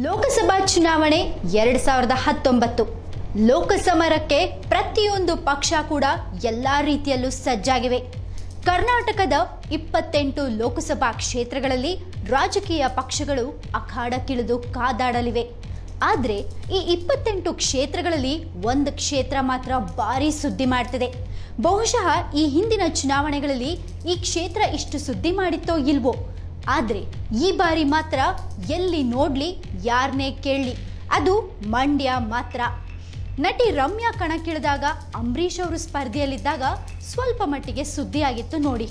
ಲೋಕಸಭಾ ಚುನಾವಣೆ ಎರಡ್ ಸಾವಿರದ ಹತ್ತೊಂಬತ್ತು. ಲೋಕಸಮರಕ್ಕೆ ಪ್ರತಿಯೊಂದು ಪಕ್ಷ ಕೂಡ ಎಲ್ಲಾ ರೀತಿಯಲ್ಲೂ ಸಜ್ಜಾಗಿವೆ. ಕರ್ನಾಟಕದ ಇಪ್ಪತ್ತೆಂಟು ಲೋಕಸಭಾ ಕ್ಷೇತ್ರಗಳಲ್ಲಿ ರಾಜಕೀಯ ಪಕ್ಷಗಳು ಅಖಾಡಕ್ಕಿಳಿದು ಕಾದಾಡಲಿವೆ. ಆದರೆ ಈ ಇಪ್ಪತ್ತೆಂಟು ಕ್ಷೇತ್ರಗಳಲ್ಲಿ ಒಂದು ಕ್ಷೇತ್ರ ಮಾತ್ರ ಭಾರಿ ಸುದ್ದಿ ಮಾಡ್ತಿದೆ. ಬಹುಶಃ ಈ ಹಿಂದಿನ ಚುನಾವಣೆಗಳಲ್ಲಿ ಈ ಕ್ಷೇತ್ರ ಇಷ್ಟು ಸುದ್ದಿ ಮಾಡಿತ್ತೋ ಇಲ್ವೋ? ಆದರೆ ಈ ಬಾರಿ ಮಾತ್ರ ಎಲ್ಲಿ ನೋಡಲಿ ಯಾರನ್ನೇ ಕೇಳಲಿ. ಅದು ಮಂಡ್ಯ ಮಾತ್ರ. ನಟಿ ರಮ್ಯಾ ಕಣಕ್ಕಿಳಿದಾಗ ಅಂಬರೀಷ್ ಅವರು ಸ್ಪರ್ಧೆಯಲ್ಲಿದ್ದಾಗ ಸ್ವಲ್ಪ ಮಟ್ಟಿಗೆ ಸುದ್ದಿಯಾಗಿತ್ತು ನೋಡಿ.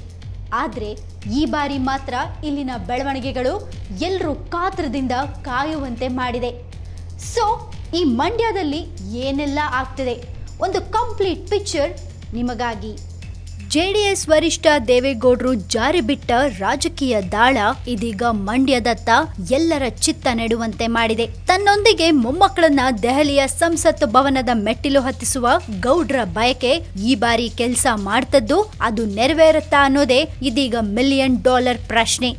ಆದರೆ ಈ ಬಾರಿ ಮಾತ್ರ ಇಲ್ಲಿನ ಬೆಳವಣಿಗೆಗಳು ಎಲ್ಲರೂ ಕಾತ್ರದಿಂದ ಕಾಯುವಂತೆ ಮಾಡಿದೆ. ಸೊ ಈ ಮಂಡ್ಯದಲ್ಲಿ ಏನೆಲ್ಲ ಆಗ್ತಿದೆ? ಒಂದು ಕಂಪ್ಲೀಟ್ ಪಿಕ್ಚರ್ ನಿಮಗಾಗಿ. ಜೆಡಿಎಸ್ ವರಿಷ್ಠ ದೇವೇಗೌಡರು ಜಾರಿ ಬಿಟ್ಟ ರಾಜಕೀಯ ದಾಳ ಇದೀಗ ಮಂಡ್ಯದತ್ತ ಎಲ್ಲರ ಚಿತ್ತ ನೆಡುವಂತೆ ಮಾಡಿದೆ. ತನ್ನೊಂದಿಗೆ ಮೊಮ್ಮಕ್ಕಳನ್ನ ದೆಹಲಿಯ ಸಂಸತ್ ಭವನದ ಮೆಟ್ಟಿಲು ಹತ್ತಿಸುವ ಗೌಡ್ರ ಬಯಕೆ ಈ ಬಾರಿ ಕೆಲಸ ಮಾಡ್ತದ್ದು, ಅದು ನೆರವೇರುತ್ತಾ ಅನ್ನೋದೇ ಇದೀಗ ಮಿಲಿಯನ್ ಡಾಲರ್ ಪ್ರಶ್ನೆ.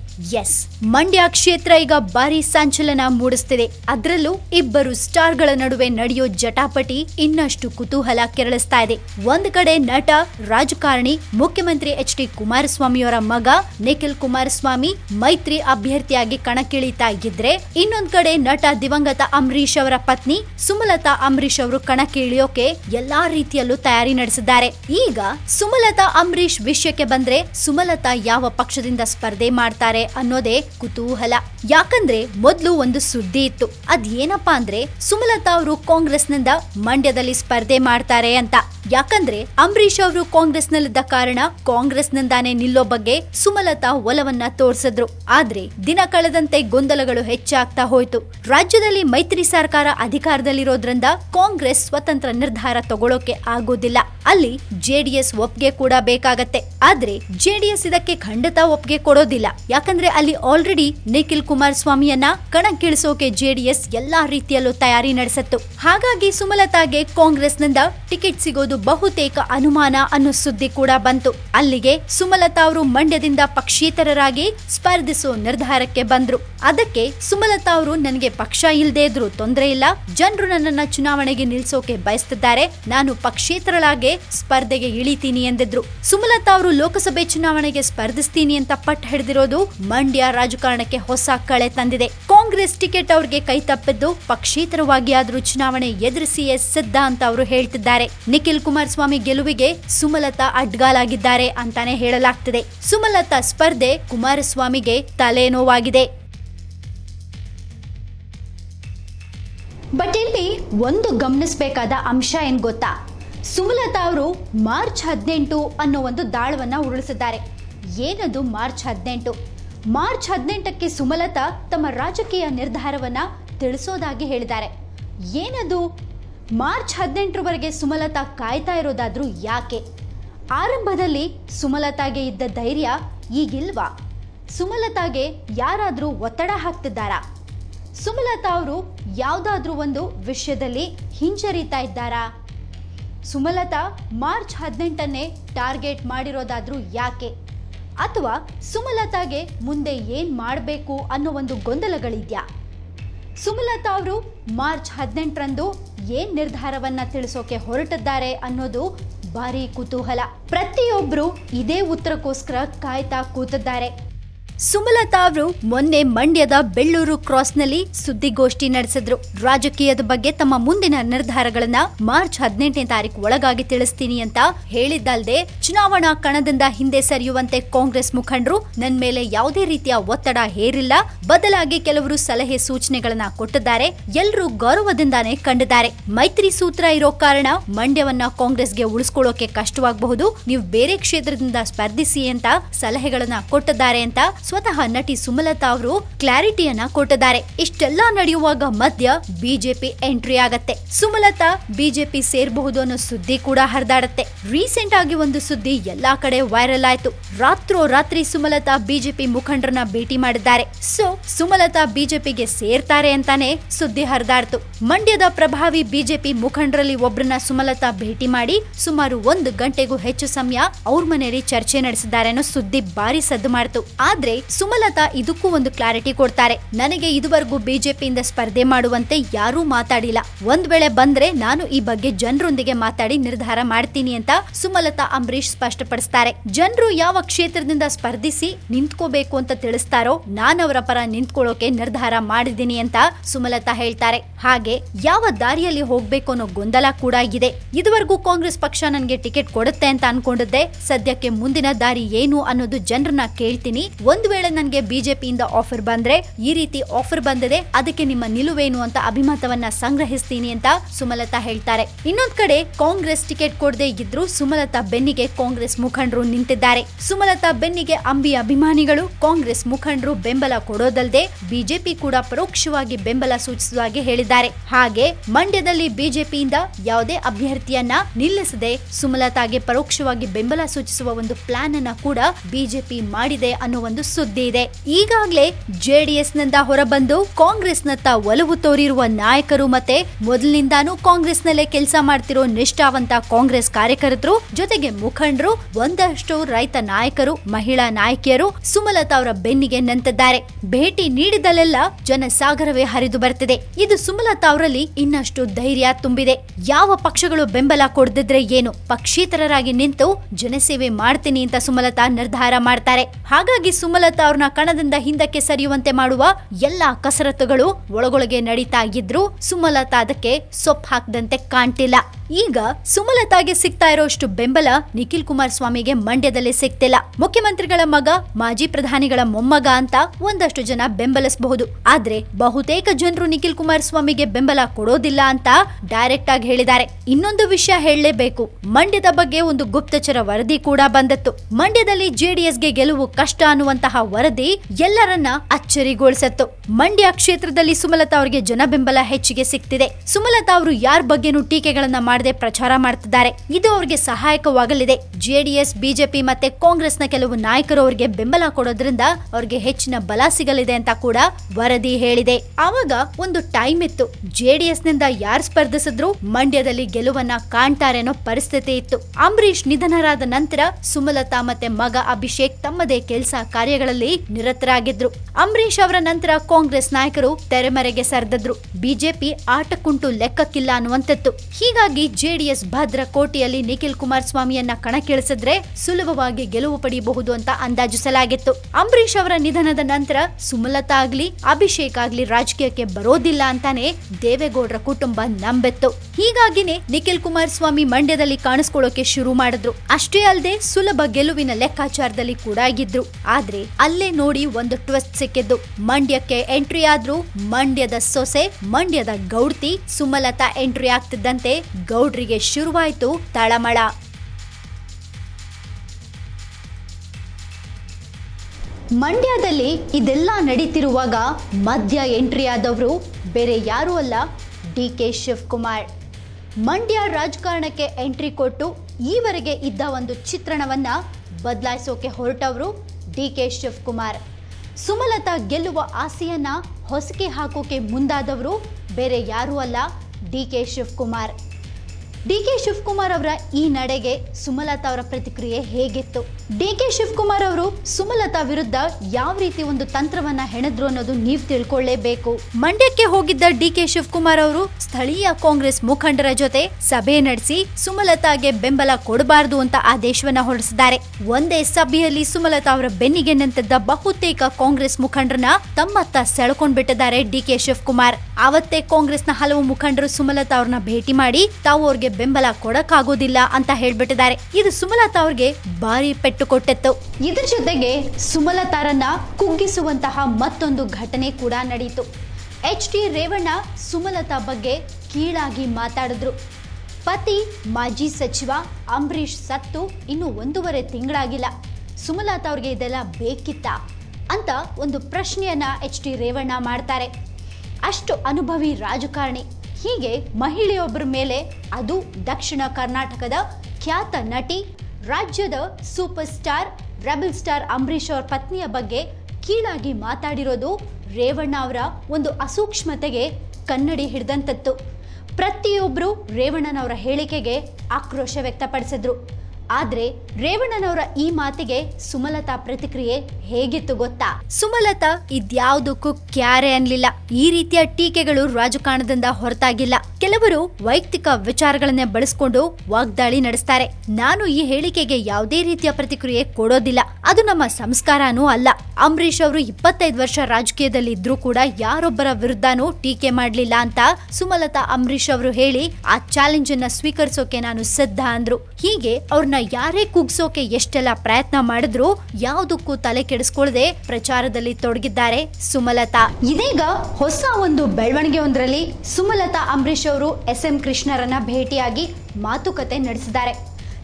ಎಸ್ ಮಂಡ್ಯ ಕ್ಷೇತ್ರ ಈಗ ಭಾರಿ ಸಂಚಲನ ಮೂಡಿಸ್ತಿದೆ. ಅದರಲ್ಲೂ ಇಬ್ಬರು ಸ್ಟಾರ್ಗಳ ನಡುವೆ ನಡೆಯೋ ಜಟಾಪಟಿ ಇನ್ನಷ್ಟು ಕುತೂಹಲ ಕೆರಳಿಸ್ತಾ ಇದೆ. ಒಂದ್ ಕಡೆ ನಟ, ರಾಜಕಾರಣಿ, ಮುಖ್ಯಮಂತ್ರಿ ಎಚ್ ಡಿ ಕುಮಾರಸ್ವಾಮಿಯವರ ಮಗ, ನಿಖಿಲ್ ಕುಮಾರಸ್ವಾಮಿ ಮೈತ್ರಿ ಅಭ್ಯರ್ಥಿಯಾಗಿ ಕಣಕ್ಕಿಳಿತಾ ಇದ್ರೆ ಇನ್ನೊಂದ್ ಕಡೆ ನಟ ದಿವಂಗತ ಅಂಬರೀಶ್ ಅವರ ಪತ್ನಿ ಸುಮಲತಾ ಅಂಬರೀಶ್ ಅವರು ಕಣಕ್ಕಿಳಿಯೋಕೆ ಎಲ್ಲಾ ರೀತಿಯಲ್ಲೂ ತಯಾರಿ ನಡೆಸಿದ್ದಾರೆ. ಈಗ ಸುಮಲತಾ ಅಂಬರೀಶ್ ವಿಷಯಕ್ಕೆ ಬಂದ್ರೆ ಸುಮಲತಾ ಯಾವ ಪಕ್ಷದಿಂದ ಸ್ಪರ್ಧೆ ಮಾಡ್ತಾರೆ? ಅನ್ನೋದೇ ಕುತೂಹಲ. ಯಾಕಂದ್ರೆ ಮೊದ್ಲು ಒಂದು ಸುದ್ದಿ ಇತ್ತು. ಅದ್ ಏನಪ್ಪಾ ಅಂದ್ರೆ ಸುಮಲತಾ ಅವರು ಕಾಂಗ್ರೆಸ್ನಿಂದ ಮಂಡ್ಯದಲ್ಲಿ ಸ್ಪರ್ಧೆ ಮಾಡ್ತಾರೆ ಅಂತ. ಯಾಕಂದ್ರೆ ಅಂಬರೀಷ್ ಅವರು ಕಾಂಗ್ರೆಸ್ ನಲ್ಲಿದ್ದ ಕಾರಣ ಕಾಂಗ್ರೆಸ್ ನಿಂದಾನೇ ನಿಲ್ಲೋ ಬಗ್ಗೆ ಸುಮಲತಾ ಒಲವನ್ನ ತೋರಿಸಿದ್ರು. ಆದ್ರೆ ದಿನ ಕಳೆದಂತೆ ಗೊಂದಲಗಳು ಹೆಚ್ಚಾಗ್ತಾ ಹೋಯ್ತು. ರಾಜ್ಯದಲ್ಲಿ ಮೈತ್ರಿ ಸರ್ಕಾರ ಅಧಿಕಾರದಲ್ಲಿರೋದ್ರಿಂದ ಕಾಂಗ್ರೆಸ್ ಸ್ವತಂತ್ರ ನಿರ್ಧಾರ ತಗೊಳ್ಳೋಕೆ ಆಗೋದಿಲ್ಲ. ಅಲ್ಲಿ ಜೆಡಿಎಸ್ ಒಪ್ಪಿಗೆ ಕೂಡ ಬೇಕಾಗತ್ತೆ. ಆದ್ರೆ ಜೆಡಿಎಸ್ ಇದಕ್ಕೆ ಖಂಡಿತ ಒಪ್ಪಿಗೆ ಕೊಡೋದಿಲ್ಲ. ಯಾಕಂದ್ರೆ ಅಲ್ಲಿ ಆಲ್ರೆಡಿ ನಿಖಿಲ್ ಕುಮಾರಸ್ವಾಮಿಯನ್ನ ಕಣಕ್ಕಿಳಿಸೋಕೆ ಜೆಡಿಎಸ್ ಎಲ್ಲಾ ರೀತಿಯಲ್ಲೂ ತಯಾರಿ ನಡೆಸಿತ್ತು. ಹಾಗಾಗಿ ಸುಮಲತಾಗೆ ಕಾಂಗ್ರೆಸ್ನಿಂದ ಟಿಕೆಟ್ ಸಿಗೋದು ಬಹುತೇಕ ಅನುಮಾನ ಅನ್ನೋ ಸುದ್ದಿ ಕೂಡ ಬಂತು. ಅಲ್ಲಿಗೆ ಸುಮಲತಾ ಅವರು ಮಂಡ್ಯದಿಂದ ಪಕ್ಷೇತರರಾಗಿ ಸ್ಪರ್ಧಿಸೋ ನಿರ್ಧಾರಕ್ಕೆ ಬಂದ್ರು. ಅದಕ್ಕೆ ಸುಮಲತಾ ಅವರು, ನನಗೆ ಪಕ್ಷ ಇಲ್ಲದೆ ಇದ್ರು ತೊಂದರೆ ಇಲ್ಲ. ಜನರು ನನ್ನನ್ನ ಚುನಾವಣೆಗೆ ನಿಲ್ಸೋಕೆ ಬಯಸ್ತಿದ್ದಾರೆ. ನಾನು ಪಕ್ಷೇತರಳಾಗೆ ಸ್ಪರ್ಧೆಗೆ ಇಳಿತೀನಿ ಎಂದಿದ್ರು. ಸುಮಲತಾ ಅವರು, ಲೋಕಸಭೆ ಚುನಾವಣೆಗೆ ಸ್ಪರ್ಧಿಸ್ತೀನಿ ಅಂತ ಪಟ್ಟು ಹಿಡಿದಿರೋದು ಮಂಡ್ಯ ರಾಜಕಾರಣಕ್ಕೆ ಹೊಸ ಕಳೆ ತಂದಿದೆ. ಕಾಂಗ್ರೆಸ್ ಟಿಕೆಟ್ ಅವ್ರಿಗೆ ಕೈ ತಪ್ಪಿದ್ದು ಪಕ್ಷೇತರವಾಗಿ ಆದ್ರೂ ಚುನಾವಣೆ ಎದುರಿಸಿಯೇ ಸಿದ್ಧ ಅಂತ ಅವರು ಹೇಳ್ತಿದ್ದಾರೆ. ನಿಖಿಲ್ ಕುಮಾರಸ್ವಾಮಿ ಗೆಲುವಿಗೆ ಸುಮಲತಾ ಅಡ್ಗಾಲಾಗಿದ್ದಾರೆ ಅಂತಾನೆ ಹೇಳಲಾಗ್ತಿದೆ. ಸುಮಲತಾ ಸ್ಪರ್ಧೆ ಕುಮಾರಸ್ವಾಮಿಗೆ ತಲೆನೋವಾಗಿದೆ. ಬಟ್ ಇಲ್ಲಿ ಒಂದು ಗಮನಿಸಬೇಕಾದ ಅಂಶ ಏನ್ ಗೊತ್ತಾ? ಸುಮಲತಾ ಅವರು ಮಾರ್ಚ್ ಹದಿನೆಂಟು ಅನ್ನೋ ಒಂದು ದಾಳವನ್ನ ಉರುಳಿಸಿದ್ದಾರೆ. ಏನದು ಮಾರ್ಚ್ ಹದಿನೆಂಟು? ಮಾರ್ಚ್ ಹದಿನೆಂಟಕ್ಕೆ ಸುಮಲತಾ ತಮ್ಮ ರಾಜಕೀಯ ನಿರ್ಧಾರವನ್ನ ತಿಳಿಸೋದಾಗಿ ಹೇಳಿದ್ದಾರೆ. ಏನದು ಮಾರ್ಚ್ ಹದಿನೆಂಟರವರೆಗೆ ಸುಮಲತಾ ಕಾಯ್ತಾ ಇರೋದಾದ್ರೂ ಯಾಕೆ? ಆರಂಭದಲ್ಲಿ ಸುಮಲತಾಗೆ ಇದ್ದ ಧೈರ್ಯ ಈಗಿಲ್ವಾ? ಸುಮಲತಾಗೆ ಯಾರಾದರೂ ಒತ್ತಡ ಹಾಕ್ತಿದ್ದಾರಾ? ಸುಮಲತಾ ಅವರು ಯಾವುದಾದ್ರೂ ಒಂದು ವಿಷಯದಲ್ಲಿ ಹಿಂಜರಿತಾ ಇದ್ದಾರಾ? ಸುಮಲತಾ ಮಾರ್ಚ್ ಹದಿನೆಂಟನ್ನೇ ಟಾರ್ಗೆಟ್ ಮಾಡಿರೋದಾದ್ರೂ ಯಾಕೆ? ಅಥವಾ ಸುಮಲತಾಗೆ ಮುಂದೆ ಏನು ಮಾಡಬೇಕು ಅನ್ನೋ ಒಂದು ಗೊಂದಲಗಳಿದ್ಯಾ? ಸುಮಲತಾ ಅವರು ಮಾರ್ಚ್ ಹದಿನೆಂಟರಂದು ಏನ್ ನಿರ್ಧಾರವನ್ನ ತಿಳಿಸೋಕೆ ಹೊರಟಿದ್ದಾರೆ ಅನ್ನೋದು ಭಾರಿ ಕುತೂಹಲ. ಪ್ರತಿಯೊಬ್ರು ಇದೇ ಉತ್ತರಕ್ಕೋಸ್ಕರ ಕಾಯ್ತಾ ಕೂತಿದ್ದಾರೆ. ಸುಮಲತಾ ಅವರು ಮೊನ್ನೆ ಮಂಡ್ಯದ ಬೆಳ್ಳೂರು ಕ್ರಾಸ್ನಲ್ಲಿ ಸುದ್ದಿಗೋಷ್ಠಿ ನಡೆಸಿದ್ರು. ರಾಜಕೀಯದ ಬಗ್ಗೆ ತಮ್ಮ ಮುಂದಿನ ನಿರ್ಧಾರಗಳನ್ನ ಮಾರ್ಚ್ ಹದಿನೆಂಟನೇ ತಾರೀಕು ಒಳಗಾಗಿ ತಿಳಿಸ್ತೀನಿ ಅಂತ ಹೇಳಿದ್ದಲ್ಲದೆ ಚುನಾವಣಾ ಕಣದಿಂದ ಹಿಂದೆ ಸರಿಯುವಂತೆ ಕಾಂಗ್ರೆಸ್ ಮುಖಂಡರು ನನ್ನ ಮೇಲೆ ಯಾವುದೇ ರೀತಿಯ ಒತ್ತಡ ಹೇರಿಲ್ಲ. ಬದಲಾಗಿ ಕೆಲವರು ಸಲಹೆ ಸೂಚನೆಗಳನ್ನ ಕೊಟ್ಟಿದ್ದಾರೆ. ಎಲ್ಲರೂ ಗೌರವದಿಂದಾನೇ ಕಂಡಿದ್ದಾರೆ. ಮೈತ್ರಿ ಸೂತ್ರ ಇರೋ ಕಾರಣ ಮಂಡ್ಯವನ್ನ ಕಾಂಗ್ರೆಸ್ಗೆ ಉಳಿಸ್ಕೊಳ್ಳೋಕೆ ಕಷ್ಟವಾಗಬಹುದು. ನೀವು ಬೇರೆ ಕ್ಷೇತ್ರದಿಂದ ಸ್ಪರ್ಧಿಸಿ ಅಂತ ಸಲಹೆಗಳನ್ನ ಕೊಟ್ಟಿದ್ದಾರೆ ಅಂತ ಸ್ವತಃ ನಟಿ ಸುಮಲತಾ ಅವರು ಕ್ಲಾರಿಟಿಯನ್ನ ಕೊಟ್ಟಿದ್ದಾರೆ. ಇಷ್ಟೆಲ್ಲ ನಡೆಯುವಾಗ ಮಧ್ಯ ಬಿಜೆಪಿ ಎಂಟ್ರಿ ಆಗತ್ತೆ. ಸುಮಲತಾ ಬಿಜೆಪಿ ಸೇರಬಹುದು ಅನ್ನೋ ಸುದ್ದಿ ಕೂಡ ಹರಿದಾಡತ್ತೆ. ರೀಸೆಂಟ್ ಆಗಿ ಒಂದು ಸುದ್ದಿ ಎಲ್ಲಾ ಕಡೆ ವೈರಲ್ ಆಯ್ತು. ರಾತ್ರೋ ರಾತ್ರಿ ಸುಮಲತಾ ಬಿಜೆಪಿ ಮುಖಂಡರನ್ನ ಭೇಟಿ ಮಾಡಿದ್ದಾರೆ. ಸೊ, ಸುಮಲತಾ ಬಿಜೆಪಿಗೆ ಸೇರ್ತಾರೆ ಅಂತಾನೆ ಸುದ್ದಿ ಹರಿದಾಡ್ತು. ಮಂಡ್ಯದ ಪ್ರಭಾವಿ ಬಿಜೆಪಿ ಮುಖಂಡರಲ್ಲಿ ಒಬ್ಬರನ್ನ ಸುಮಲತಾ ಭೇಟಿ ಮಾಡಿ ಸುಮಾರು ಒಂದು ಗಂಟೆಗೂ ಹೆಚ್ಚು ಸಮಯ ಅವ್ರ ಮನೆಯಲ್ಲಿ ಚರ್ಚೆ ನಡೆಸಿದ್ದಾರೆ ಅನ್ನೋ ಸುದ್ದಿ ಭಾರಿ ಸದ್ದು ಮಾಡ್ತು. ಆದ್ರೆ ಸುಮಲತಾ ಇದಕ್ಕೂ ಒಂದು ಕ್ಲಾರಿಟಿ ಕೊಡ್ತಾರೆ. ನನಗೆ ಇದುವರೆಗೂ ಬಿಜೆಪಿಯಿಂದ ಸ್ಪರ್ಧೆ ಮಾಡುವಂತೆ ಯಾರೂ ಮಾತಾಡಿಲ್ಲ. ಒಂದ್ ವೇಳೆ ಬಂದ್ರೆ ನಾನು ಈ ಬಗ್ಗೆ ಜನರೊಂದಿಗೆ ಮಾತಾಡಿ ನಿರ್ಧಾರ ಮಾಡ್ತೀನಿ ಅಂತ ಸುಮಲತಾ ಅಂಬರೀಶ್ ಸ್ಪಷ್ಟಪಡಿಸ್ತಾರೆ. ಜನರು ಯಾವ ಕ್ಷೇತ್ರದಿಂದ ಸ್ಪರ್ಧಿಸಿ ನಿಂತ್ಕೋಬೇಕು ಅಂತ ತಿಳಿಸ್ತಾರೋ ನಾನವರ ಪರ ನಿಂತ್ಕೊಳ್ಳೋಕೆ ನಿರ್ಧಾರ ಮಾಡಿದ್ದೀನಿ ಅಂತ ಸುಮಲತಾ ಹೇಳ್ತಾರೆ. ಹಾಗೆ ಯಾವ ದಾರಿಯಲ್ಲಿ ಹೋಗ್ಬೇಕು ಅನ್ನೋ ಗೊಂದಲ ಕೂಡ ಇದೆ. ಇದುವರೆಗೂ ಕಾಂಗ್ರೆಸ್ ಪಕ್ಷ ನನಗೆ ಟಿಕೆಟ್ ಕೊಡುತ್ತೆ ಅಂತ ಅನ್ಕೊಂಡಿದ್ದೆ. ಸದ್ಯಕ್ಕೆ ಮುಂದಿನ ದಾರಿ ಏನು ಅನ್ನೋದು ಜನರನ್ನ ಕೇಳ್ತೀನಿ. ಒಂದ್ ವೇಳೆ ನನಗೆ ಬಿಜೆಪಿಯಿಂದ ಆಫರ್ ಬಂದ್ರೆ, ಈ ರೀತಿ ಆಫರ್ ಬಂದಿದೆ, ಅದಕ್ಕೆ ನಿಮ್ಮ ನಿಲುವೇನು ಅಂತ ಅಭಿಮತವನ್ನ ಸಂಗ್ರಹಿಸ್ತೀನಿ ಅಂತ ಸುಮಲತಾ ಹೇಳ್ತಾರೆ. ಇನ್ನೊಂದ್ ಕಡೆ ಕಾಂಗ್ರೆಸ್ ಟಿಕೆಟ್ ಕೊಡದೆ ಇದ್ರು ಸುಮಲತಾ ಬೆನ್ನಿಗೆ ಕಾಂಗ್ರೆಸ್ ಮುಖಂಡರು ನಿಂತಿದ್ದಾರೆ. ಸುಮಲತಾ ಬೆನ್ನಿಗೆ ಅಂಬಿ ಅಭಿಮಾನಿಗಳು, ಕಾಂಗ್ರೆಸ್ ಮುಖಂಡರು ಬೆಂಬಲ ಕೊಡೋದಲ್ಲದೆ ಬಿಜೆಪಿ ಕೂಡ ಪರೋಕ್ಷವಾಗಿ ಬೆಂಬಲ ಸೂಚಿಸುವುದಾಗಿ ಹೇಳಿದ್ದಾರೆ. ಹಾಗೆ ಮಂಡ್ಯದಲ್ಲಿ ಬಿಜೆಪಿಯಿಂದ ಯಾವುದೇ ಅಭ್ಯರ್ಥಿಯನ್ನ ನಿಲ್ಲಿಸದೆ ಸುಮಲತಾಗೆ ಪರೋಕ್ಷವಾಗಿ ಬೆಂಬಲ ಸೂಚಿಸುವ ಒಂದು ಪ್ಲಾನ್ ಅನ್ನ ಕೂಡ ಬಿಜೆಪಿ ಮಾಡಿದೆ ಅನ್ನೋ ಒಂದು ಸುದ್ದಿ ಇದೆ. ಈಗಾಗಲೇ ಜೆಡಿಎಸ್ನಿಂದ ಹೊರಬಂದು ಕಾಂಗ್ರೆಸ್ನತ್ತ ಒಲವು ತೋರಿರುವ ನಾಯಕರು ಮತ್ತೆ ಮೊದಲಿನಿಂದಾನು ಕಾಂಗ್ರೆಸ್ನಲ್ಲೇ ಕೆಲಸ ಮಾಡ್ತಿರೋ ನಿಷ್ಠಾವಂತ ಕಾಂಗ್ರೆಸ್ ಕಾರ್ಯಕರ್ತರು, ಜೊತೆಗೆ ಮುಖಂಡರು, ಒಂದಷ್ಟು ರೈತ ನಾಯಕರು, ಮಹಿಳಾ ನಾಯಕಿಯರು ಸುಮಲತಾ ಅವರ ಬೆನ್ನಿಗೆ ನಂತಿದ್ದಾರೆ. ಭೇಟಿ ನೀಡಿದಲ್ಲೆಲ್ಲ ಜನಸಾಗರವೇ ಹರಿದು ಬರ್ತಿದೆ. ಇದು ಸುಮಲತಾ ಅವರಲ್ಲಿ ಇನ್ನಷ್ಟು ಧೈರ್ಯ ತುಂಬಿದೆ. ಯಾವ ಪಕ್ಷಗಳು ಬೆಂಬಲ ಕೊಡದಿದ್ರೆ ಏನು? ಪಕ್ಷೇತರರಾಗಿ ನಿಂತು ಜನಸೇವೆ ಮಾಡ್ತೀನಿ ಅಂತ ಸುಮಲತಾ ನಿರ್ಧಾರ ಮಾಡ್ತಾರೆ. ಹಾಗಾಗಿ ಸುಮಲತಾ ಅವ್ರನ್ನ ಕಣದಿಂದ ಹಿಂದಕ್ಕೆ ಸರಿಯುವಂತೆ ಮಾಡುವ ಎಲ್ಲಾ ಕಸರತ್ತುಗಳು ಒಳಗೊಳಗೆ ನಡೀತಾ ಇದ್ರು. ಸುಮಲತಾ ಅದಕ್ಕೆ ಸೊಪ್ಪು ಹಾಕದಂತೆ ಕಾಣ್ತಿಲ್ಲ. ಈಗ ಸುಮಲತಾಗೆ ಸಿಗ್ತಾ ಇರೋಷ್ಟು ಬೆಂಬಲ ನಿಖಿಲ್ ಕುಮಾರಸ್ವಾಮಿಗೆ ಮಂಡ್ಯದಲ್ಲಿ ಸಿಗ್ತಿಲ್ಲ. ಮುಖ್ಯಮಂತ್ರಿಗಳ ಮಗ, ಮಾಜಿ ಪ್ರಧಾನಿಗಳ ಮೊಮ್ಮಗ ಅಂತ ಒಂದಷ್ಟು ಜನ ಬೆಂಬಲಿಸಬಹುದು. ಆದ್ರೆ ಬಹುತೇಕ ಜನರು ನಿಖಿಲ್ ಕುಮಾರಸ್ವಾಮಿಗೆ ಬೆಂಬಲ ಕೊಡೋದಿಲ್ಲ ಅಂತ ಡೈರೆಕ್ಟ್ ಆಗಿ ಹೇಳಿದ್ದಾರೆ. ಇನ್ನೊಂದು ವಿಷಯ ಹೇಳಲೇಬೇಕು. ಮಂಡ್ಯದ ಬಗ್ಗೆ ಒಂದು ಗುಪ್ತಚರ ವರದಿ ಕೂಡ ಬಂದಿತ್ತು. ಮಂಡ್ಯದಲ್ಲಿ ಜೆಡಿಎಸ್ಗೆ ಗೆಲುವು ಕಷ್ಟ ಅನ್ನುವಂತಹ ವರದಿ ಎಲ್ಲರನ್ನ ಅಚ್ಚರಿಗೊಳಿಸಿತ್ತು. ಮಂಡ್ಯ ಕ್ಷೇತ್ರದಲ್ಲಿ ಸುಮಲತಾ ಅವರಿಗೆ ಜನ ಬೆಂಬಲ ಹೆಚ್ಚಿಗೆ ಸಿಗ್ತಿದೆ. ಸುಮಲತಾ ಅವರು ಯಾರ ಬಗ್ಗೆನೂ ಟೀಕೆಗಳನ್ನ ಮಾಡದೆ ಪ್ರಚಾರ ಮಾಡ್ತಿದ್ದಾರೆ. ಇದು ಅವರಿಗೆ ಸಹಾಯಕವಾಗಲಿದೆ. ಜೆಡಿಎಸ್, ಬಿಜೆಪಿ ಮತ್ತೆ ಕಾಂಗ್ರೆಸ್ನ ಕೆಲವು ನಾಯಕರು ಅವರಿಗೆ ಬೆಂಬಲ ಕೊಡೋದ್ರಿಂದ ಅವರಿಗೆ ಹೆಚ್ಚಿನ ಬಲ ಸಿಗಲಿದೆ ಅಂತ ಕೂಡ ವರದಿ ಹೇಳಿದೆ. ಆವಾಗ ಒಂದು ಟೈಮ್ ಇತ್ತು. ಜೆಡಿಎಸ್ನಿಂದ ಯಾರು ಸ್ಪರ್ಧಿಸಿದ್ರು, ಮಂಡ್ಯದಲ್ಲಿ ಗೆಲುವನ್ನ ಕಾಣ್ತಾರೆ ಅನ್ನೋ ಪರಿಸ್ಥಿತಿ ಇತ್ತು. ಅಂಬರೀಷ್ ನಿಧನರಾದ ನಂತರ ಸುಮಲತಾ ಮತ್ತೆ ಮಗ ಅಭಿಷೇಕ್ ತಮ್ಮದೇ ಕೆಲಸ ಕಾರ್ಯಗಳಲ್ಲಿ ನಿರತರಾಗಿದ್ರು. ಅಂಬರೀಷ್ ಅವರ ನಂತರ ಕಾಂಗ್ರೆಸ್ ನಾಯಕರು ತೆರೆಮರೆಗೆ ಸರಿದಿದ್ರು. ಬಿಜೆಪಿ ಆಟಕ್ಕುಂಟು ಲೆಕ್ಕಕ್ಕಿಲ್ಲ ಅನ್ನುವಂಥದ್ದು ಹೀಗಾಗಿ ಜೆಡಿಎಸ್ ಭದ್ರ ಕೋಟೆಯಲ್ಲಿ ನಿಖಿಲ್ ಕುಮಾರಸ್ವಾಮಿಯನ್ನ ಕಣಕ್ಕಿಳಿಸಿದ್ರೆ ಸುಲಭವಾಗಿ ಗೆಲುವು ಪಡೆಯಬಹುದು ಅಂತ ಅಂದಾಜಿಸಲಾಗಿತ್ತು. ಅಂಬರೀಶ್ ಅವರ ನಿಧನದ ನಂತರ ಸುಮಲತಾ ಆಗ್ಲಿ, ಅಭಿಷೇಕ್ ಆಗ್ಲಿ ರಾಜಕೀಯಕ್ಕೆ ಬರೋದಿಲ್ಲ ಅಂತಾನೆ ದೇವೇಗೌಡರ ಕುಟುಂಬ ನಂಬಿತ್ತು. ಹೀಗಾಗಿನೇ ನಿಖಿಲ್ ಕುಮಾರಸ್ವಾಮಿ ಮಂಡ್ಯದಲ್ಲಿ ಕಾಣಿಸ್ಕೊಳ್ಳೋಕೆ ಶುರು ಮಾಡಿದ್ರು. ಅಷ್ಟೇ ಅಲ್ಲದೆ ಸುಲಭ ಗೆಲುವಿನ ಲೆಕ್ಕಾಚಾರದಲ್ಲಿ ಕೂಡ ಇದ್ರು. ಆದ್ರೆ ಅಲ್ಲೇ ನೋಡಿ ಒಂದು ಟ್ವಿಸ್ಟ್ ಸಿಕ್ಕಿದ್ದು. ಮಂಡ್ಯಕ್ಕೆ ಎಂಟ್ರಿ ಆದ್ರೂ ಮಂಡ್ಯದ ಸೊಸೆ, ಮಂಡ್ಯದ ಗೌಡ್ತಿ ಸುಮಲತಾ ಎಂಟ್ರಿ ಆಗ್ತಿದ್ದಂತೆ ಗೌಡ್ರಿಗೆ ಶುರುವಾಯಿತು ತಳಮಳ. ಮಂಡ್ಯದಲ್ಲಿ ಇದೆಲ್ಲ ನಡೀತಿರುವಾಗ ಮಧ್ಯ ಎಂಟ್ರಿ ಆದವರು ಬೇರೆ ಯಾರೂ ಅಲ್ಲ ಡಿ ಕೆ ಶಿವಕುಮಾರ್. ಮಂಡ್ಯ ರಾಜಕಾರಣಕ್ಕೆ ಎಂಟ್ರಿ ಕೊಟ್ಟು ಈವರೆಗೆ ಇದ್ದ ಒಂದು ಚಿತ್ರಣವನ್ನ ಬದಲಾಯಿಸೋಕೆ ಹೊರಟವರು ಡಿ ಕೆ ಶಿವಕುಮಾರ್. ಸುಮಲತಾ ಗೆಲ್ಲುವ ಆಸೆಯನ್ನ ಹೊಸಕಿ ಹಾಕೋಕೆ ಮುಂದಾದವರು ಬೇರೆ ಯಾರೂ ಅಲ್ಲ D K Shivakumar. D K Shivakumar ಅವರ ಈ ನಡೆಗೆ ಸುಮಲತಾ ಅವರ ಪ್ರತಿಕ್ರಿಯೆ ಹೇಗಿತ್ತು? ಡಿ ಕೆ ಶಿವಕುಮಾರ್ ಅವರು ಸುಮಲತಾ ವಿರುದ್ಧ ಯಾವ ರೀತಿ ಒಂದು ತಂತ್ರವನ್ನ ಹೆಣೆದ್ರು ಅನ್ನೋದು ನೀವು ತಿಳ್ಕೊಳ್ಳೇಬೇಕು. ಮಂಡ್ಯಕ್ಕೆ ಹೋಗಿದ್ದ ಡಿ ಕೆ ಶಿವಕುಮಾರ್ ಅವರು ಸ್ಥಳೀಯ ಕಾಂಗ್ರೆಸ್ ಮುಖಂಡರ ಜೊತೆ ಸಭೆ ನಡೆಸಿ ಸುಮಲತಾಗೆ ಬೆಂಬಲ ಕೊಡಬಾರದು ಅಂತ ಆದೇಶವನ್ನ ಹೊರಡಿಸಿದ್ದಾರೆ. ಒಂದೇ ಸಭೆಯಲ್ಲಿ ಸುಮಲತಾ ಅವರ ಬೆನ್ನಿಗೆ ನಿಂತಿದ್ದ ಬಹುತೇಕ ಕಾಂಗ್ರೆಸ್ ಮುಖಂಡರನ್ನ ತಮ್ಮತ್ತ ಸೆಳ್ಕೊಂಡ್ಬಿಟ್ಟಿದ್ದಾರೆ ಡಿ ಕೆ ಶಿವಕುಮಾರ್. ಆವತ್ತೇ ಕಾಂಗ್ರೆಸ್ನ ಹಲವು ಮುಖಂಡರು ಸುಮಲತಾ ಅವ್ರನ್ನ ಭೇಟಿ ಮಾಡಿ ತಾವು ಅವ್ರಿಗೆ ಬೆಂಬಲ ಕೊಡಕ್ಕಾಗೋದಿಲ್ಲ ಅಂತ ಹೇಳ್ಬಿಟ್ಟಿದ್ದಾರೆ. ಇದು ಸುಮಲತಾ ಅವ್ರಿಗೆ ಭಾರಿ ಪೆಟ್ಟು ಕೊಟ್ಟಿತ್ತು. ಇದ್ರ ಜೊತೆಗೆ ಸುಮಲತಾರನ್ನ ಕುಗ್ಗಿಸುವಂತಹ ಮತ್ತೊಂದು ಘಟನೆ ಕೂಡ ನಡೆಯಿತು ಎಚ್ ಡಿ ರೇವಣ್ಣ ಸುಮಲತಾ ಬಗ್ಗೆ ಕೀಳಾಗಿ ಮಾತಾಡಿದ್ರು. ಪತಿ, ಮಾಜಿ ಸಚಿವ ಅಂಬರೀಷ್ ಸತ್ತು ಇನ್ನು ಒಂದೂವರೆ ತಿಂಗಳಾಗಿಲ್ಲ. ಸುಮಲತಾ ಅವ್ರಿಗೆ ಇದೆಲ್ಲ ಬೇಕಿತ್ತ ಅಂತ ಒಂದು ಪ್ರಶ್ನೆಯನ್ನ ಎಚ್ ಡಿ ರೇವಣ್ಣ ಮಾಡ್ತಾರೆ. ಅಷ್ಟು ಅನುಭವಿ ರಾಜಕಾರಣಿ. ಹೀಗೆ ಮಹಿಳೆಯೊಬ್ಬರ ಮೇಲೆ ಅದು ದಕ್ಷಿಣ ಕರ್ನಾಟಕದ ಖ್ಯಾತ ನಟಿ, ರಾಜ್ಯದ super star, rebel star Ambareesh ಅವರ ಪತ್ನಿಯ ಬಗ್ಗೆ ಕೀಳಾಗಿ ಮಾತಾಡಿರೋದು ರೇವಣ್ಣ ಅವರ ಒಂದು ಅಸೂಕ್ಷ್ಮತೆಗೆ ಕನ್ನಡಿ ಹಿಡಿದಂತತ್ತು ಪ್ರತಿಯೊಬ್ಬರು ರೇವಣ್ಣನವರ ಹೇಳಿಕೆಗೆ ಆಕ್ರೋಶ ವ್ಯಕ್ತಪಡಿಸಿದ್ರು. ಆದ್ರೆ ರೇವಣ್ಣನವರ ಈ ಮಾತಿಗೆ ಸುಮಲತಾ ಪ್ರತಿಕ್ರಿಯೆ ಹೇಗಿತ್ತು ಗೊತ್ತಾ? ಸುಮಲತಾ ಇದ್ಯಾವುದಕ್ಕೂ ಕ್ಯಾರೆ ಅನ್ಲಿಲ್ಲ. ಈ ರೀತಿಯ ಟೀಕೆಗಳು ರಾಜಕಾರಣದಿಂದ ಹೊರತಾಗಿಲ್ಲ. ಕೆಲವರು ವೈಯಕ್ತಿಕ ವಿಚಾರಗಳನ್ನೇ ಬಳಸ್ಕೊಂಡು ವಾಗ್ದಾಳಿ ನಡೆಸ್ತಾರೆ. ನಾನು ಈ ಹೇಳಿಕೆಗೆ ಯಾವುದೇ ರೀತಿಯ ಪ್ರತಿಕ್ರಿಯೆ ಕೊಡೋದಿಲ್ಲ. ಅದು ನಮ್ಮ ಸಂಸ್ಕಾರನೂ ಅಲ್ಲ. ಅಂಬರೀಷ್ ಅವರು ಇಪ್ಪತ್ತೈದು ವರ್ಷ ರಾಜಕೀಯದಲ್ಲಿ ಇದ್ರೂ ಕೂಡ ಯಾರೊಬ್ಬರ ವಿರುದ್ಧನೂ ಟೀಕೆ ಮಾಡ್ಲಿಲ್ಲ ಅಂತ ಸುಮಲತಾ ಅಂಬರೀಷ್ ಅವರು ಹೇಳಿ ಆ ಚಾಲೆಂಜ್ ಅನ್ನ ಸ್ವೀಕರಿಸೋಕೆ ನಾನು ಸಿದ್ಧ ಅಂದ್ರು. ಹೀಗೆ ಅವ್ರನ್ನ ಯಾರೇ ಕುಗ್ಸೋಕೆ ಎಷ್ಟೆಲ್ಲ ಪ್ರಯತ್ನ ಮಾಡಿದ್ರು ಯಾವುದಕ್ಕೂ ತಲೆ ಕೆಡಿಸ್ಕೊಳ್ಳದೆ ಪ್ರಚಾರದಲ್ಲಿ ತೊಡಗಿದ್ದಾರೆ ಸುಮಲತಾ. ಇದೀಗ ಹೊಸ ಒಂದು ಬೆಳವಣಿಗೆ ಒಂದರಲ್ಲಿ ಸುಮಲತಾ ಅಂಬರೀಶ್ ಅವರು ಎಸ್ ಎಂ ಕೃಷ್ಣರನ್ನ ಭೇಟಿಯಾಗಿ ಮಾತುಕತೆ ನಡೆಸಿದ್ದಾರೆ.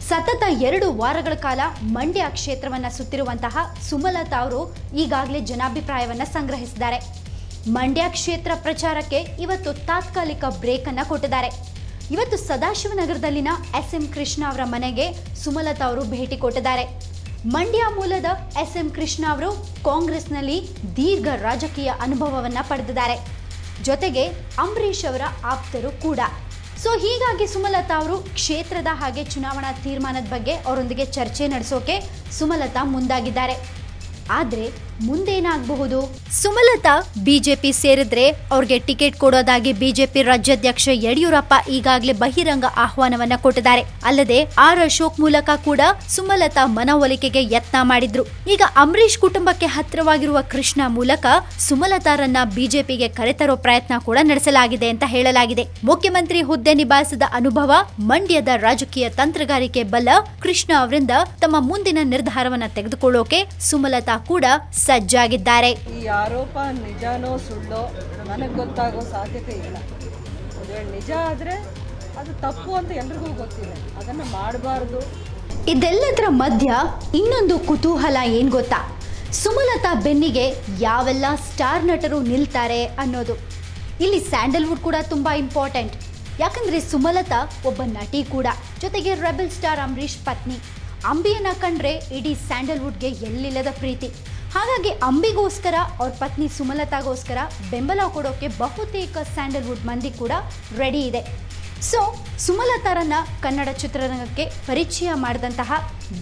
ಸತತ ಎರಡು ವಾರಗಳ ಕಾಲ ಮಂಡ್ಯ ಕ್ಷೇತ್ರವನ್ನ ಸುತ್ತಿರುವಂತಹ ಸುಮಲತಾ ಅವರು ಈಗಾಗಲೇ ಜನಾಭಿಪ್ರಾಯವನ್ನ ಸಂಗ್ರಹಿಸಿದ್ದಾರೆ. ಮಂಡ್ಯ ಕ್ಷೇತ್ರ ಪ್ರಚಾರಕ್ಕೆ ಇವತ್ತು ತಾತ್ಕಾಲಿಕ ಬ್ರೇಕ್ ಅನ್ನ ಕೊಟ್ಟಿದ್ದಾರೆ. ಇವತ್ತು ಸದಾಶಿವನಗರದಲ್ಲಿನ ಎಸ್ ಎಂ ಕೃಷ್ಣ ಅವರ ಮನೆಗೆ ಸುಮಲತಾ ಅವರು ಭೇಟಿ ಕೊಟ್ಟಿದ್ದಾರೆ. ಮಂಡ್ಯ ಮೂಲದ ಎಸ್ ಎಂ ಕೃಷ್ಣ ಅವರು ಕಾಂಗ್ರೆಸ್ನಲ್ಲಿ ದೀರ್ಘ ರಾಜಕೀಯ ಅನುಭವವನ್ನು ಪಡೆದಿದ್ದಾರೆ. ಜೊತೆಗೆ ಅಂಬರೀಷ್ ಅವರ ಆಪ್ತರು ಕೂಡ. ಸೊ, ಹೀಗಾಗಿ ಸುಮಲತಾ ಅವರು ಕ್ಷೇತ್ರದ ಹಾಗೆ ಚುನಾವಣಾ ತೀರ್ಮಾನದ ಬಗ್ಗೆ ಅವರೊಂದಿಗೆ ಚರ್ಚೆ ನಡೆಸೋಕೆ ಸುಮಲತಾ ಮುಂದಾಗಿದ್ದಾರೆ. ಆದ್ರೆ ಮುಂದೇನಾಗಬಹುದು? ಸುಮಲತಾ, ಬಿಜೆಪಿ ಸೇರಿದ್ರೆ ಅವ್ರಿಗೆ ಟಿಕೆಟ್ ಕೊಡೋದಾಗಿ ಬಿಜೆಪಿ ರಾಜ್ಯಾಧ್ಯಕ್ಷ ಯಡಿಯೂರಪ್ಪ ಈಗಾಗಲೇ ಬಹಿರಂಗ ಆಹ್ವಾನವನ್ನ ಕೊಟ್ಟಿದ್ದಾರೆ. ಅಲ್ಲದೆ ಆರ್ ಅಶೋಕ್ ಮೂಲಕ ಕೂಡ ಸುಮಲತಾ ಮನವೊಲಿಕೆಗೆ ಯತ್ನ ಮಾಡಿದ್ರು. ಈಗ ಅಂಬರೀಶ್ ಕುಟುಂಬಕ್ಕೆ ಹತ್ತಿರವಾಗಿರುವ ಕೃಷ್ಣ ಮೂಲಕ ಸುಮಲತಾರನ್ನ ಬಿಜೆಪಿಗೆ ಕರೆತರೋ ಪ್ರಯತ್ನ ಕೂಡ ನಡೆಸಲಾಗಿದೆ ಅಂತ ಹೇಳಲಾಗಿದೆ. ಮುಖ್ಯಮಂತ್ರಿ ಹುದ್ದೆ ನಿಭಾಯಿಸಿದ ಅನುಭವ, ಮಂಡ್ಯದ ರಾಜಕೀಯ ತಂತ್ರಗಾರಿಕೆ ಬಲ ಕೃಷ್ಣ ಅವರಿಂದ ತಮ್ಮ ಮುಂದಿನ ನಿರ್ಧಾರವನ್ನ ತೆಗೆದುಕೊಳ್ಳೋಕೆ ಸುಮಲತಾ ಕೂಡ ಸಜ್ಜಾಗಿದ್ದಾರೆ. ಈ ಆರೋಪ ನಿಜನೋ ಸುಳ್ಳೋ ನನಗೆ ಗೊತ್ತಾಗೋ ಸಾಧ್ಯತೆ ಇಲ್ಲ. ಒಂದು ವೇಳೆ ನಿಜ ಆದರೆ ಅದು ತಪ್ಪು ಅಂತ ಎಲ್ರಿಗೂ ಗೊತ್ತಿದೆ. ಅದನ್ನು ಮಾಡಬಾರ್ದು. ಇದೆಲ್ಲದರ ಮಧ್ಯ ಇನ್ನೊಂದು ಕುತೂಹಲ ಏನ್ ಗೊತ್ತಾ? ಸುಮಲತಾ ಬೆನ್ನಿಗೆ ಯಾವೆಲ್ಲ ಸ್ಟಾರ್ ನಟರು ನಿಲ್ತಾರೆ ಅನ್ನೋದು. ಇಲ್ಲಿ ಸ್ಯಾಂಡಲ್ವುಡ್ ಕೂಡ ತುಂಬಾ ಇಂಪಾರ್ಟೆಂಟ್. ಯಾಕಂದ್ರೆ ಸುಮಲತಾ ಒಬ್ಬ ನಟಿ ಕೂಡ. ಜೊತೆಗೆ ರೆಬಲ್ ಸ್ಟಾರ್ ಅಂಬರೀಶ್ ಪತ್ನಿ. ಅಂಬಿಯನ್ನ ಕಂಡ್ರೆ ಇಡೀ ಸ್ಯಾಂಡಲ್ವುಡ್ಗೆ ಎಲ್ಲಿಲ್ಲದ ಪ್ರೀತಿ. ಹಾಗಾಗಿ ಅಂಬಿಗೋಸ್ಕರ, ಅವ್ರ ಪತ್ನಿ ಸುಮಲತಾಗೋಸ್ಕರ ಬೆಂಬಲ ಕೊಡೋಕೆ ಬಹುತೇಕ ಸ್ಯಾಂಡಲ್ವುಡ್ ಮಂದಿ ಕೂಡ ರೆಡಿ ಇದೆ. ಸೊ ಸುಮಲತಾರನ್ನ ಕನ್ನಡ ಚಿತ್ರರಂಗಕ್ಕೆ ಪರಿಚಯ ಮಾಡಿದಂತಹ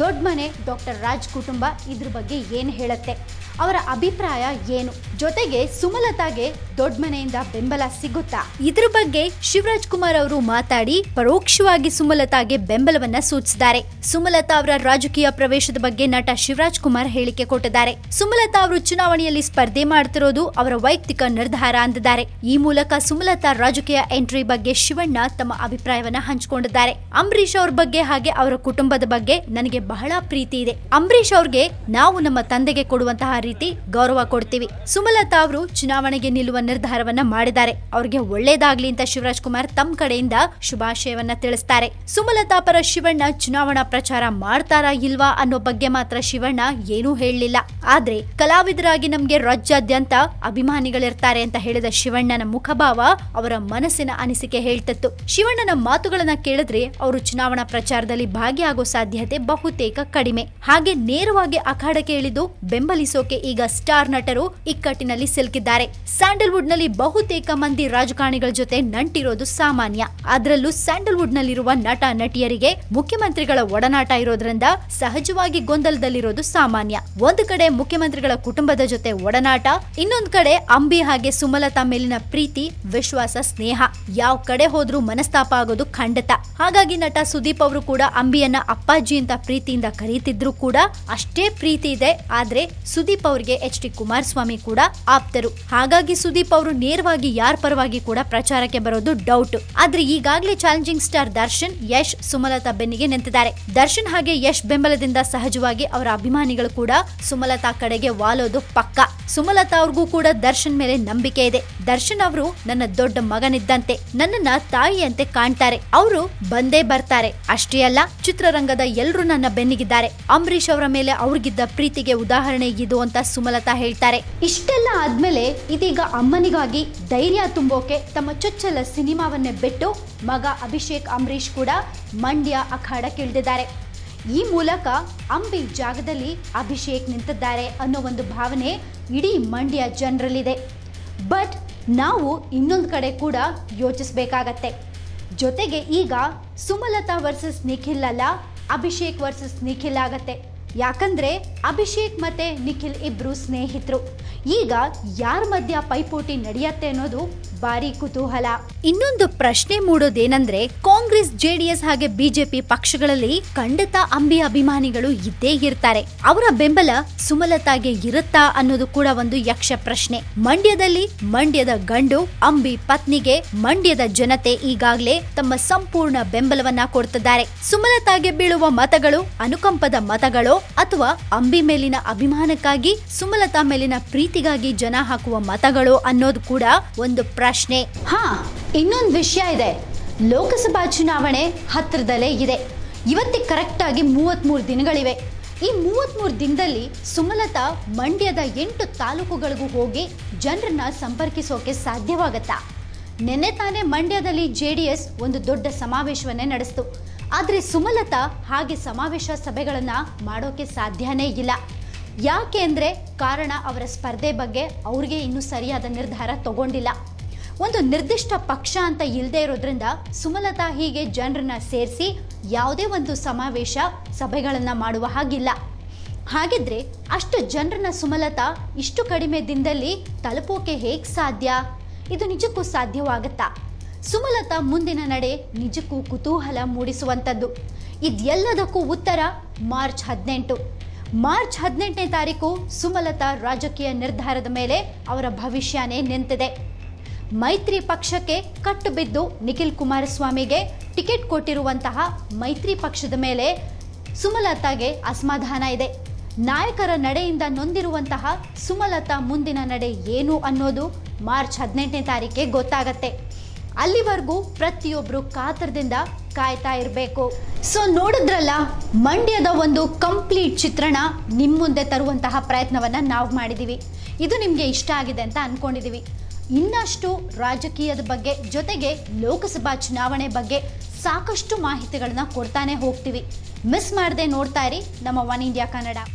ದೊಡ್ಡ ಮನೆ ಡಾಕ್ಟರ್ ರಾಜ್ ಕುಟುಂಬ ಇದ್ರ ಬಗ್ಗೆ ಏನು ಹೇಳುತ್ತೆ? ಅವರ ಅಭಿಪ್ರಾಯ ಏನು? ಜೊತೆಗೆ ಸುಮಲತಾಗೆ ದೊಡ್ಡ ಮನೆಯಿಂದ ಬೆಂಬಲ ಸಿಗುತ್ತಾ? ಇದ್ರ ಬಗ್ಗೆ ಶಿವರಾಜ್ ಕುಮಾರ್ ಅವರು ಮಾತಾಡಿ, ಪರೋಕ್ಷವಾಗಿ ಸುಮಲತಾಗೆ ಬೆಂಬಲವನ್ನ ಸೂಚಿಸಿದ್ದಾರೆ. ಸುಮಲತಾ ಅವರ ರಾಜಕೀಯ ಪ್ರವೇಶದ ಬಗ್ಗೆ ನಟ ಶಿವರಾಜ್ ಕುಮಾರ್ ಹೇಳಿಕೆ ಕೊಟ್ಟಿದ್ದಾರೆ. ಸುಮಲತಾ ಅವರು ಚುನಾವಣೆಯಲ್ಲಿ ಸ್ಪರ್ಧೆ ಮಾಡ್ತಿರೋದು ಅವರ ವೈಯಕ್ತಿಕ ನಿರ್ಧಾರ ಅಂದಿದ್ದಾರೆ. ಈ ಮೂಲಕ ಸುಮಲತಾ ರಾಜಕೀಯ ಎಂಟ್ರಿ ಬಗ್ಗೆ ಶಿವಣ್ಣ ತಮ್ಮ ಅಭಿಪ್ರಾಯವನ್ನ ಹಂಚಿಕೊಂಡಿದ್ದಾರೆ. ಅಂಬರೀಶ್ ಅವ್ರ ಬಗ್ಗೆ ಹಾಗೆ ಅವರ ಕುಟುಂಬದ ಬಗ್ಗೆ ನನಗೆ ಬಹಳ ಪ್ರೀತಿ ಇದೆ. ಅಂಬರೀಶ್ ಅವ್ರಿಗೆ ನಾವು ನಮ್ಮ ತಂದೆಗೆ ಕೊಡುವಂತಹ ರೀತಿ ಗೌರವ ಕೊಡ್ತೀವಿ. ಸುಮಲತಾ ಅವರು ಚುನಾವಣೆಗೆ ನಿಲ್ಲುವ ನಿರ್ಧಾರವನ್ನ ಮಾಡಿದ್ದಾರೆ. ಅವ್ರಿಗೆ ಒಳ್ಳೇದಾಗ್ಲಿ ಅಂತ ಶಿವರಾಜ್ ಕುಮಾರ್ ತಮ್ಮ ಕಡೆಯಿಂದ ಶುಭಾಶಯವನ್ನ ತಿಳಿಸ್ತಾರೆ. ಸುಮಲತಾ ಪರ ಶಿವಣ್ಣ ಚುನಾವಣಾ ಪ್ರಚಾರ ಮಾಡ್ತಾರಾ ಇಲ್ವಾ ಅನ್ನೋ ಬಗ್ಗೆ ಮಾತ್ರ ಶಿವಣ್ಣ ಏನೂ ಹೇಳಲಿಲ್ಲ. ಆದ್ರೆ ಕಲಾವಿದರಾಗಿ ನಮ್ಗೆ ರಾಜ್ಯಾದ್ಯಂತ ಅಭಿಮಾನಿಗಳಿರ್ತಾರೆ ಅಂತ ಹೇಳಿದ ಶಿವಣ್ಣನ ಮುಖಭಾವ ಅವರ ಮನಸ್ಸಿನ ಅನಿಸಿಕೆ ಹೇಳ್ತಿತ್ತು. ಶಿವಣ್ಣನ ಮಾತುಗಳನ್ನ ಕೇಳಿದ್ರೆ ಅವರು ಚುನಾವಣಾ ಪ್ರಚಾರದಲ್ಲಿ ಭಾಗಿಯಾಗೋ ಸಾಧ್ಯತೆ ಬಹುತೇಕ ಕಡಿಮೆ. ಹಾಗೆ ನೇರವಾಗಿ ಅಖಾಡಕ್ಕೆ ಇಳಿದು ಬೆಂಬಲಿಸೋಕೆ ಈಗ ಸ್ಟಾರ್ ನಟರು ಇಕ್ಕಟ್ಟಿನಲ್ಲಿ ಸಿಲುಕಿದ್ದಾರೆ. ಸ್ಯಾಂಡಲ್ವುಡ್ನಲ್ಲಿ ಬಹುತೇಕ ಮಂದಿ ರಾಜಕಾರಣಿಗಳ ಜೊತೆ ನಂಟಿರೋದು ಸಾಮಾನ್ಯ. ಅದರಲ್ಲೂ ಸ್ಯಾಂಡಲ್ವುಡ್ ನಲ್ಲಿರುವ ನಟ ನಟಿಯರಿಗೆ ಮುಖ್ಯಮಂತ್ರಿಗಳ ಒಡನಾಟ ಇರೋದ್ರಿಂದ ಸಹಜವಾಗಿ ಗೊಂದಲದಲ್ಲಿರೋದು ಸಾಮಾನ್ಯ. ಒಂದು ಕಡೆ ಮುಖ್ಯಮಂತ್ರಿಗಳ ಕುಟುಂಬದ ಜೊತೆ ಒಡನಾಟ, ಇನ್ನೊಂದು ಕಡೆ ಅಂಬಿ ಹಾಗೆ ಸುಮಲತಾ ಮೇಲಿನ ಪ್ರೀತಿ, ವಿಶ್ವಾಸ, ಸ್ನೇಹ. ಯಾವ ಕಡೆ ಹೋದ್ರೂ ಮನಸ್ತಾಪ ಆಗೋದು ಖಂಡಿತ. ಹಾಗಾಗಿ ನಟ ಸುದೀಪ್ ಅವರು ಕೂಡ ಅಂಬಿಯನ್ನ ಅಪ್ಪಾಜಿ ಅಂತ ಪ್ರೀತಿಯಿಂದ ಕರೀತಿದ್ರು ಕೂಡ ಅಷ್ಟೇ ಪ್ರೀತಿ ಇದೆ. ಆದ್ರೆ ಸುದೀಪ್ ಅವರಿಗೆ ಎಚ್ ಡಿ ಕುಮಾರಸ್ವಾಮಿ ಕೂಡ ಆಪ್ತರು. ಹಾಗಾಗಿ ಸುದೀಪ್ ಅವರು ನೇರವಾಗಿ ಯಾರ ಪರವಾಗಿ ಕೂಡ ಪ್ರಚಾರಕ್ಕೆ ಬರೋದು ಡೌಟ್ ಆದ್ರೆ ಈಗಾಗಲೇ ಚಾಲೆಂಜಿಂಗ್ ಸ್ಟಾರ್ ದರ್ಶನ್, ಯಶ್, ಸುಮಲತಾ ಬೆನ್ನಿಗೆ ನಿಂತಿದ್ದಾರೆ ದರ್ಶನ್ ಹಾಗೆ ಯಶ್ ಬೆಂಬಲದಿಂದ ಸಹಜವಾಗಿ ಅವರ ಅಭಿಮಾನಿಗಳು ಕೂಡ ಸುಮಲತಾ ಕಡೆಗೆ ವಾಲೋದು ಪಕ್ಕ. ಸುಮಲತಾ ಅವ್ರಿಗೂ ಕೂಡ ದರ್ಶನ್ ಮೇಲೆ ನಂಬಿಕೆ ಇದೆ. ದರ್ಶನ್ ಅವರು ನನ್ನ ದೊಡ್ಡ ಮಗನಿದ್ದಂತೆ ನನ್ನನ್ನ ತಾಯಿಯಂತೆ ಕಾಣ್ತಾರೆ. ಅವರು ಬಂದೇ ಬರ್ತಾರೆ. ಅಷ್ಟೇ ಅಲ್ಲ, ಚಿತ್ರರಂಗದ ಎಲ್ಲರೂ ನನ್ನ ಬೆನ್ನಿಗಿದ್ದಾರೆ. ಅಂಬರೀಶ್ ಅವರ ಮೇಲೆ ಅವ್ರಿಗಿದ್ದ ಪ್ರೀತಿಗೆ ಉದಾಹರಣೆ ಇದು ಅಂತ ಸುಮಲತಾ ಹೇಳ್ತಾರೆ. ಇಷ್ಟೆಲ್ಲ ಆದ್ಮೇಲೆ ಇದೀಗ ಅಮ್ಮನಿಗಾಗಿ ಧೈರ್ಯ ತುಂಬೋಕೆ ತಮ್ಮ ಚೊಚ್ಚಲ ಸಿನಿಮಾವನ್ನೇ ಬಿಟ್ಟು ಮಗ ಅಭಿಷೇಕ್ ಅಂಬರೀಶ್ ಕೂಡ ಮಂಡ್ಯ ಅಖಾಡಕ್ಕಿಳಿದಿದ್ದಾರೆ ಈ ಮೂಲಕ ಅಂಬಿ ಜಾಗದಲ್ಲಿ ಅಭಿಷೇಕ್ ನಿಂತಿದ್ದಾರೆ ಅನ್ನೋ ಒಂದು ಭಾವನೆ ಇಡೀ ಮಂಡ್ಯ ಜನರಲ್ಲಿದೆ. ಬಟ್ ನಾವು ಇನ್ನೊಂದು ಕಡೆ ಕೂಡ ಯೋಚಿಸಬೇಕಾಗತ್ತೆ. ಜೊತೆಗೆ ಈಗ ಸುಮಲತಾ ವರ್ಸಸ್ ನಿಖಿಲ್ ಅಲ್ಲ, ಅಭಿಷೇಕ್ ವರ್ಸಸ್ ನಿಖಿಲ್ ಆಗತ್ತೆ. ಯಾಕಂದ್ರೆ ಅಭಿಷೇಕ್ ಮತ್ತೆ ನಿಖಿಲ್ ಇಬ್ರು ಸ್ನೇಹಿತರು. ಈಗ ಯಾರ ಮಧ್ಯ ಪೈಪೋಟಿ ನಡೆಯತ್ತೆ ಅನ್ನೋದು ಭಾರಿ ಕುತೂಹಲ. ಇನ್ನೊಂದು ಪ್ರಶ್ನೆ ಮೂಡೋದೇನಂದ್ರೆ ಕಾಂಗ್ರೆಸ್, ಜೆಡಿಎಸ್ ಹಾಗೆ ಬಿಜೆಪಿ ಪಕ್ಷಗಳಲ್ಲಿ ಖಂಡಿತ ಅಂಬಿ ಅಭಿಮಾನಿಗಳು ಇದ್ದೇ ಇರ್ತಾರೆ. ಅವರ ಬೆಂಬಲ ಸುಮಲತಾಗೆ ಇರುತ್ತಾ ಅನ್ನೋದು ಕೂಡ ಒಂದು ಯಕ್ಷ ಪ್ರಶ್ನೆ. ಮಂಡ್ಯದಲ್ಲಿ ಮಂಡ್ಯದ ಗಂಡು, ಅಂಬಿ ಪತ್ನಿಗೆ ಮಂಡ್ಯದ ಜನತೆ ಈಗಾಗಲೇ ತಮ್ಮ ಸಂಪೂರ್ಣ ಬೆಂಬಲವನ್ನ ಕೊಡ್ತಿದ್ದಾರೆ. ಸುಮಲತಾಗೆ ಬೀಳುವ ಮತಗಳು, ಅನುಕಂಪದ ಮತಗಳು ಅಥವಾ ಅಂಬಿ ಮೇಲಿನ ಅಭಿಮಾನಕ್ಕಾಗಿ, ಸುಮಲತಾ ಮೇಲಿನ ಪ್ರೀತಿಗಾಗಿ ಜನ ಹಾಕುವ ಮತಗಳು ಅನ್ನೋದು ಕೂಡ ಒಂದು ಪ್ರಶ್ನೆ. ಹಾ, ಇನ್ನೊಂದು ವಿಷಯ ಇದೆ. ಲೋಕಸಭಾ ಚುನಾವಣೆ ಹತ್ತಿರದಲ್ಲೇ ಇದೆ. ಇವತ್ತಿಗೆ ಕರೆಕ್ಟಾಗಿ ಮೂವತ್ತ್ಮೂರು ದಿನಗಳಿವೆ. ಈ ಮೂವತ್ತ್ಮೂರು ದಿನದಲ್ಲಿ ಸುಮಲತಾ ಮಂಡ್ಯದ ಎಂಟು ತಾಲೂಕುಗಳಿಗೂ ಹೋಗಿ ಜನರನ್ನ ಸಂಪರ್ಕಿಸೋಕೆ ಸಾಧ್ಯವಾಗತ್ತಾ? ನಿನ್ನೆ ತಾನೇ ಮಂಡ್ಯದಲ್ಲಿ ಜೆ ಡಿ ಎಸ್ ಒಂದು ದೊಡ್ಡ ಸಮಾವೇಶವನ್ನೇ ನಡೆಸ್ತು. ಆದರೆ ಸುಮಲತಾ ಹಾಗೆ ಸಮಾವೇಶ ಸಭೆಗಳನ್ನು ಮಾಡೋಕೆ ಸಾಧ್ಯನೇ ಇಲ್ಲ. ಯಾಕೆ ಅಂದರೆ ಕಾರಣ ಅವರ ಸ್ಪರ್ಧೆ ಬಗ್ಗೆ ಅವ್ರಿಗೆ ಇನ್ನೂ ಸರಿಯಾದ ನಿರ್ಧಾರ ತಗೊಂಡಿಲ್ಲ. ಒಂದು ನಿರ್ದಿಷ್ಟ ಪಕ್ಷ ಅಂತ ಇಲ್ಲದೆ ಇರೋದ್ರಿಂದ ಸುಮಲತಾ ಹೀಗೆ ಜನರನ್ನ ಸೇರಿಸಿ ಯಾವುದೇ ಒಂದು ಸಮಾವೇಶ ಸಭೆಗಳನ್ನು ಮಾಡುವ ಹಾಗಿಲ್ಲ. ಹಾಗಿದ್ರೆ ಅಷ್ಟು ಜನರನ್ನ ಸುಮಲತಾ ಇಷ್ಟು ಕಡಿಮೆ ದಿನದಲ್ಲಿ ತಲುಪೋಕೆ ಹೇಗೆ ಸಾಧ್ಯ? ಇದು ನಿಜಕ್ಕೂ ಸಾಧ್ಯವಾಗತ್ತಾ? ಸುಮಲತಾ ಮುಂದಿನ ನಡೆ ನಿಜಕ್ಕೂ ಕುತೂಹಲ ಮೂಡಿಸುವಂಥದ್ದು. ಇದೆಲ್ಲದಕ್ಕೂ ಉತ್ತರ ಮಾರ್ಚ್ ಹದಿನೆಂಟು. ಮಾರ್ಚ್ ಹದಿನೆಂಟನೇ ತಾರೀಕು ಸುಮಲತಾ ರಾಜಕೀಯ ನಿರ್ಧಾರದ ಮೇಲೆ ಅವರ ಭವಿಷ್ಯನೇ ನಿಂತಿದೆ. ಮೈತ್ರಿ ಪಕ್ಷಕ್ಕೆ ಕಟ್ಟು ಬಿದ್ದು ನಿಖಿಲ್ ಕುಮಾರಸ್ವಾಮಿಗೆ ಟಿಕೆಟ್ ಕೊಟ್ಟಿರುವಂತಹ ಮೈತ್ರಿ ಪಕ್ಷದ ಮೇಲೆ ಸುಮಲತಾಗೆ ಅಸಮಾಧಾನ ಇದೆ. ನಾಯಕರ ನಡೆಯಿಂದ ನೊಂದಿರುವಂತಹ ಸುಮಲತಾ ಮುಂದಿನ ನಡೆ ಏನು ಅನ್ನೋದು ಮಾರ್ಚ್ ಹದಿನೆಂಟನೇ ತಾರೀಕೇ ಗೊತ್ತಾಗತ್ತೆ. ಅಲ್ಲಿವರೆಗೂ ಪ್ರತಿಯೊಬ್ಬರು ಕಾತರದಿಂದ ಕಾಯ್ತಾ ಇರಬೇಕು. ಸೊ ನೋಡಿದ್ರಲ್ಲ, ಮಂಡ್ಯದ ಒಂದು ಕಂಪ್ಲೀಟ್ ಚಿತ್ರಣ ನಿಮ್ಮ ಮುಂದೆ ತರುವಂತಹ ಪ್ರಯತ್ನವನ್ನು ನಾವು ಮಾಡಿದ್ದೀವಿ ಇದು ನಿಮಗೆ ಇಷ್ಟ ಆಗಿದೆ ಅಂತ ಅಂದ್ಕೊಂಡಿದ್ದೀವಿ ಇನ್ನಷ್ಟು ರಾಜಕೀಯದ ಬಗ್ಗೆ ಜೊತೆಗೆ ಲೋಕಸಭಾ ಚುನಾವಣೆ ಬಗ್ಗೆ ಸಾಕಷ್ಟು ಮಾಹಿತಿಗಳನ್ನ ಕೊಡ್ತಾನೆ ಹೋಗ್ತೀವಿ. ಮಿಸ್ ಮಾಡದೆ ನೋಡ್ತಾ ಇರಿ ನಮ್ಮ ಒನ್ ಇಂಡಿಯಾ ಕನ್ನಡ